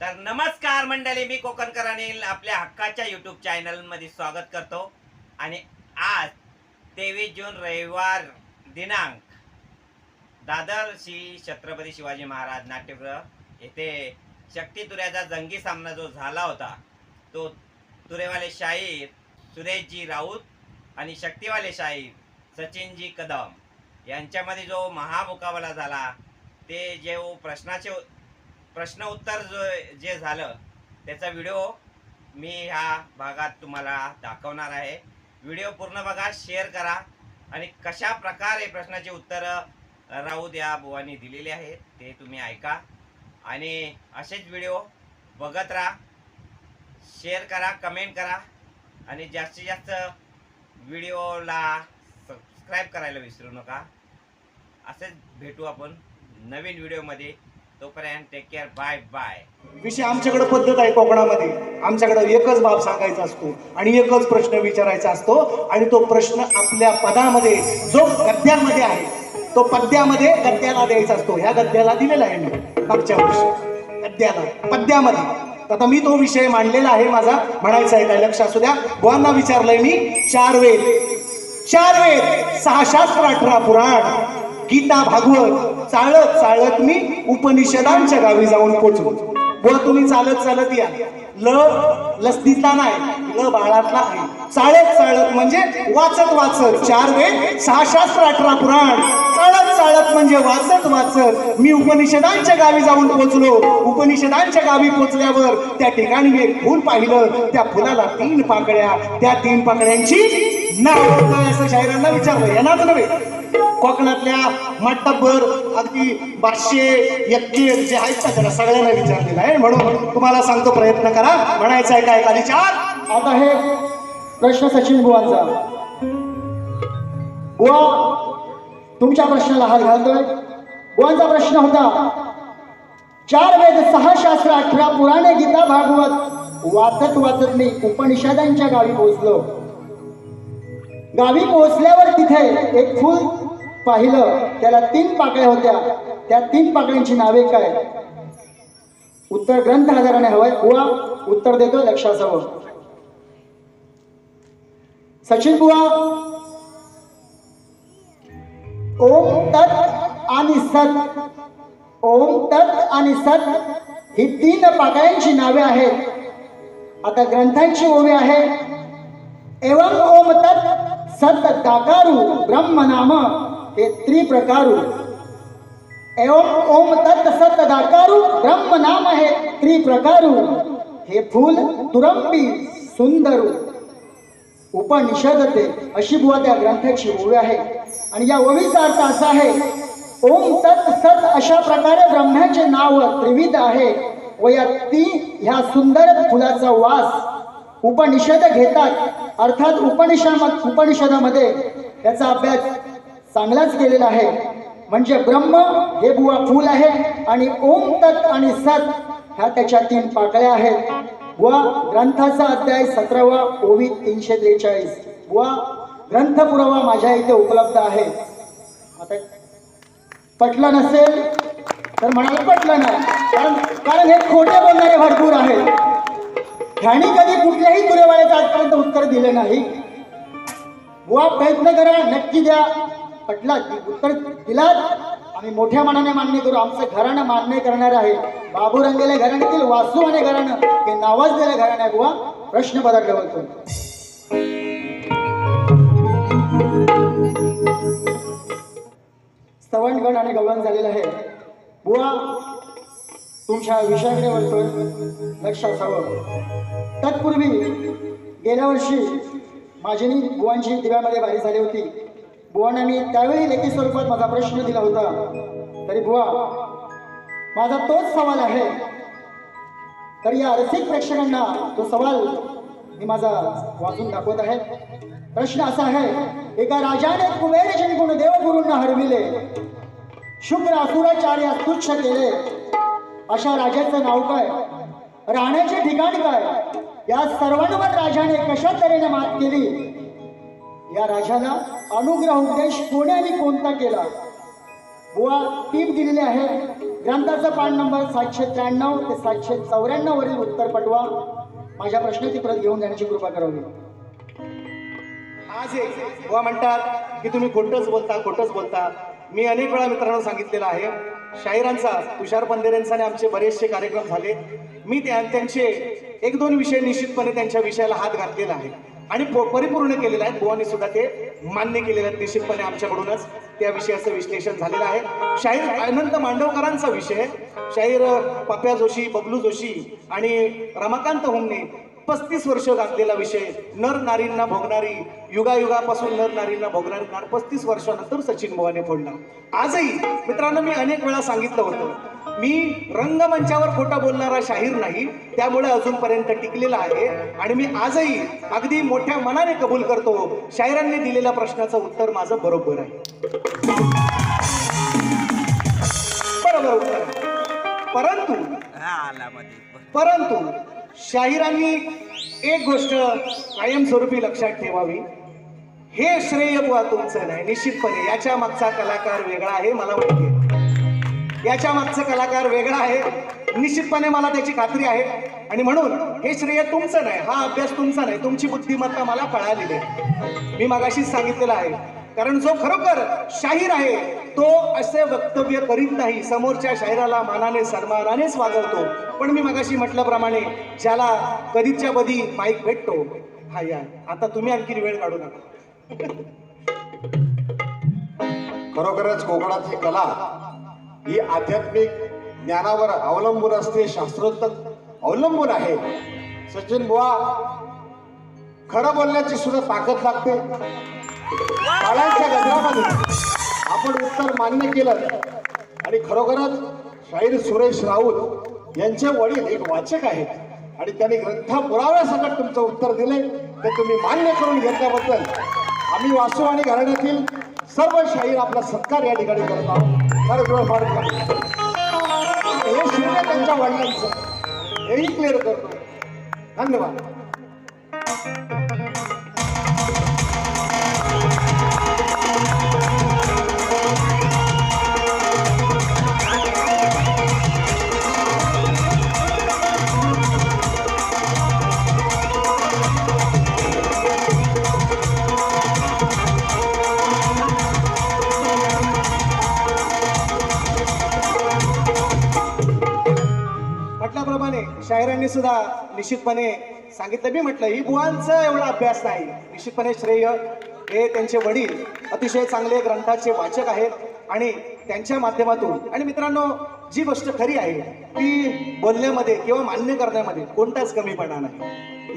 तर नमस्कार मंडळी मी कोकणकर अनिल आपल्या हक्काच्या युट्यूब चॅनलमध्ये स्वागत करतो. आणि आज तेवीस जून रविवार दिनांक दादर श्री छत्रपती शिवाजी महाराज नाट्यगृह येथे शक्ती तुऱ्याचा जंगी सामना जो झाला होता तो तुरेवाले शाहीर सुरेशजी राऊत आणि शक्तीवाले शाहीर सचिनजी कदम यांच्यामध्ये जो महामुकाबला झाला ते जे प्रश्नाचे प्रश्न उत्तर जो जे झालं त्याचा व्हिडिओ मी ह्या भागात तुम्हाला दाखवणार आहे. व्हिडिओ पूर्ण बघा शेअर करा आणि कशा प्रकारे प्रश्नाचे उत्तरं राऊत या बुवांनी दिलेले आहेत ते तुम्ही ऐका. आणि असेच व्हिडिओ बघत राहा शेअर करा कमेंट करा आणि जास्तीत जास्त व्हिडिओला सबस्क्राईब करायला विसरू नका. असेच भेटू आपण नवीन व्हिडिओमध्ये तोपर्यंत टेक केअर बाय बाय विषय आमच्याकडे पद्धत आहे कोकणामध्ये. आमच्याकडे एकच बाब सांगायचा असतो आणि एकच प्रश्न विचारायचा असतो आणि तो प्रश्न आपल्या पदामध्ये जो गद्यामध्ये आहे तो पद्यामध्ये गद्याला द्यायचा असतो. ह्या गद्याला दिलेला आहे मी मागच्या वर्षी. गद्याला पद्यामध्ये. आता मी तो विषय मांडलेला आहे माझा. म्हणायचा आहे काय लक्ष असू द्या. बुवांना विचारलंय मी चार वेद. चार वेद सहा शास्त्र अठरा पुराण. गीता भागवत. चालत चालत मी उपनिषदांच्या गावी जाऊन पोचलो. बुवा तुम्ही चालत चालत या. ल लसदीतला नाही ल बाळातला आहे. चाळत चाळत म्हणजे वाचत वाचत चार वेद सहा शास्त्र अठरा पुराण. चाळत चालत म्हणजे वाचत वाचत मी उपनिषदांच्या गावी जाऊन पोचलो. उपनिषदांच्या गावी पोचल्यावर त्या ठिकाणी मी एक फुल पाहिलं. त्या फुलाला तीन पाकळ्या. त्या तीन पाकड्यांची नाव काय असं शायरांना विचारलं. येणार नव्हे. कोकणातल्या मट्टभर अगदी पाचशे एक्के जे आहेत ना त्याला सगळ्यांना विचारलेलं आहे. म्हणून तुम्हाला सांगतो प्रयत्न करा. म्हणायचं आहे काय खाली चार आता हे प्रश्न सचिन बुवांचा. बुवा तुमच्या प्रश्नाला हात घालतोय. बुवांचा प्रश्न होता चार वेद सहा शास्त्र अठरा पुराणे गीता भागवत वाचत वाचत मी उपनिषदांच्या गावी पोहोचलो. गावी पोहोचल्यावर तिथे एक फुल पाहिलं. त्याला तीन पाकळ्या होत्या. त्या तीन पाकळ्यांची नावे काय? उत्तर ग्रंथ आधाराने हवंय. बुवा उत्तर देतो लक्षात हवं सचिन बुवा ओम तत् आणि सत. ओम तत् आणि सत ही तीन पाकळ्यांची नावे आहेत. आता ग्रंथांची ओवी आहे. एवं ओम तत् सत दाकारू ब्रह्म नाम हे त्रिप्रकारू. एवं ओम तत् सत दाकारू ब्रह्म नाम हे त्रिप्रकारू. हे फूल तुरंबी सुंदरू. उपनिषद ते अशी बुवा त्या ग्रंथाची ओवी आहे. आणि या ओवीचा अर्थ असा आहे ओम तत् सत अशा प्रकारे ब्रह्माचे नाव त्रिविध आहे व या ती ह्या सुंदर फुलाचा वास उपनिषद घेतात. अर्थात उपनिषद उपनिषदामध्ये याचा अभ्यास चांगलाच केलेला आहे. म्हणजे ब्रह्म हे बुवा फूल आहे आणि ओम तत् आणि सत ह्या त्याच्या तीन पाकळ्या आहेत. व ग्रंथाचा अध्याय सतरावा ओवी तीनशे त्रेचाळीस. व ग्रंथ पुरावा माझ्या इथे उपलब्ध आहे. आता पटलं नसेल तर म्हणाला पटलं नाही. कारण कारण हे खोटे बोलणारे भरपूर आहेत. ह्यानी कधी कुठल्याही तुरेवाल्याचं आजपर्यंत उत्तर दिले नाही. बुवा प्रयत्न करा नक्की द्या. पटला उत्तर दिलात. आम्ही मोठ्या मनाने मान्य करू आमचं घराणं मान्य करणार आहे. बाबू रंगेल्या घराण्यातील वासू आणि घराणं हे नावाजलेलं घराणं आहे बुवा. प्रश्न पदार्थ बोलतो सवंडगण आणि गवळण झालेलं आहे. बुवा तुमच्या विषयाकडे वळतोय. लक्ष असावं. तत्पूर्वी गेल्या वर्षी माझी बुवांची दिव्यामध्ये बारी झाली होती. बुवांना मी त्यावेळी लेखी स्वरूपात माझा प्रश्न दिला होता. तरी बुवा माझा तोच सवाल आहे. तर या रसिक प्रेक्षकांना तो सवाल मी माझा वाचून दाखवत आहे. प्रश्न असा आहे एका राजाने कुबेर जिंकून देवगुरूंना हरविले. शुक्र असुराचार्य तुच्छ केले. अशा राजाचं नाव काय? राहण्याचे ठिकाण काय? या सर्वांवर राजाने कशा तऱ्हेने मात केली? या राजाला अनुग्रह उपदेश कोणी आणि कोणता केला? बुवा टीप दिलेली आहे. ग्रंथाचा पान नंबर सातशे त्र्याण्णव ते सातशे चौऱ्याण्णव वरील उत्तर पटवा. माझ्या प्रश्नाची प्रत घेऊन जाण्याची कृपा करावी आज एक बुवा म्हणतात की तुम्ही खोटंच बोलता खोटंच बोलता. मी अनेक वेळा मित्रांनो सांगितलेलं आहे शाहिरांचा तुषार पंधेरेंचा आणि आमचे बरेचसे कार्यक्रम झाले. मी त्या त्यांचे एक दोन विषय निश्चितपणे त्यांच्या विषयाला हात घातलेला आहे. आणि परिपूर्ण केलेला आहे. बुवानी सुद्धा ते मान्य केलेलं आहे निश्चितपणे आमच्याकडूनच. त्या विषयाचं विश्लेषण झालेलं आहे. शाहीर अनंत मांडवकरांचा विषय शाहीर पप्या जोशी बबलू जोशी आणि रमाकांत होमने पस्तीस वर्ष गाजलेला विषय. नर नारींना भोगणारी युगायुगापासून नर नारींना भोगणारी नार पस्तीस वर्षानंतर सचिन बुवाने फोडला. आजही मित्रांनो मी अनेक वेळा सांगितलं होतं मी रंगमंचावर खोटं बोलणारा शाहीर नाही त्यामुळे अजूनपर्यंत टिकलेला आहे आणि मी आजही अगदी मोठ्या मनाने कबूल करतो शाहिरांनी दिलेल्या प्रश्नाचं उत्तर माझं बरोबर आहे. बरोबर उत्तर. परंतु परंतु शाहिरांनी एक गोष्ट कायमस्वरूपी लक्षात ठेवावी. हे श्रेय बुवा तुमचं नाही निश्चितपणे याच्या मागचा कलाकार वेगळा आहे मला माहिती आहे. याच्या मागचा कलाकार वेगळा आहे निश्चितपणे मला त्याची खात्री आहे. आणि म्हणून हे श्रेय तुमचं नाही हा अभ्यास तुमचा नाही तुमची बुद्धिमत्ता मला कळालेली आहे. मी मागाशीच सांगितलेलं आहे. कारण जो खरोखर शाहीर आहे तो असे वक्तव्य करीत नाही. समोरच्या शाहिराला मानाने सन्मानानेच वागवतो. पण मी मगाशी म्हटल्याप्रमाणे ज्याला कधीच्या कधी बाईक भेटतो हा या. आता तुम्ही आणखी वेळ काढू नका. खरोखरच कोकणातली कला ही आध्यात्मिक ज्ञानावर अवलंबून असते शास्त्रोक्त अवलंबून आहे. सचिन बुवा खरं बोलण्याची सुद्धा ताकद लागते. काळांच्या गजरामध्ये आपण उत्तर मान्य केलं आणि खरोखरच शाहीर सुरेश राऊत यांचे वडील एक वाचक आहेत. आणि त्यांनी ग्रंथा पुराव्यासकट तुमचं उत्तर दिले ते तुम्ही मान्य करून घेतल्याबद्दल आम्ही वासू आणि घराण्यातील सर्व शाहीर आपला सत्कार या ठिकाणी करत. आहोत हे शून्य त्यांच्या वडिलांचं. हेही क्लिअर करतो. धन्यवाद. शाहिरांनी सुद्धा निश्चितपणे सांगितलं. मी म्हटलं ही बुवांचा एवढा अभ्यास नाही. निश्चितपणे श्रेय हे त्यांचे वडील अतिशय चांगले ग्रंथाचे वाचक आहेत आणि त्यांच्या माध्यमातून. आणि मित्रांनो जी गोष्ट खरी आहे ती बोलण्यामध्ये किंवा मान्य करण्यामध्ये कोणताच कमीपणा नाही.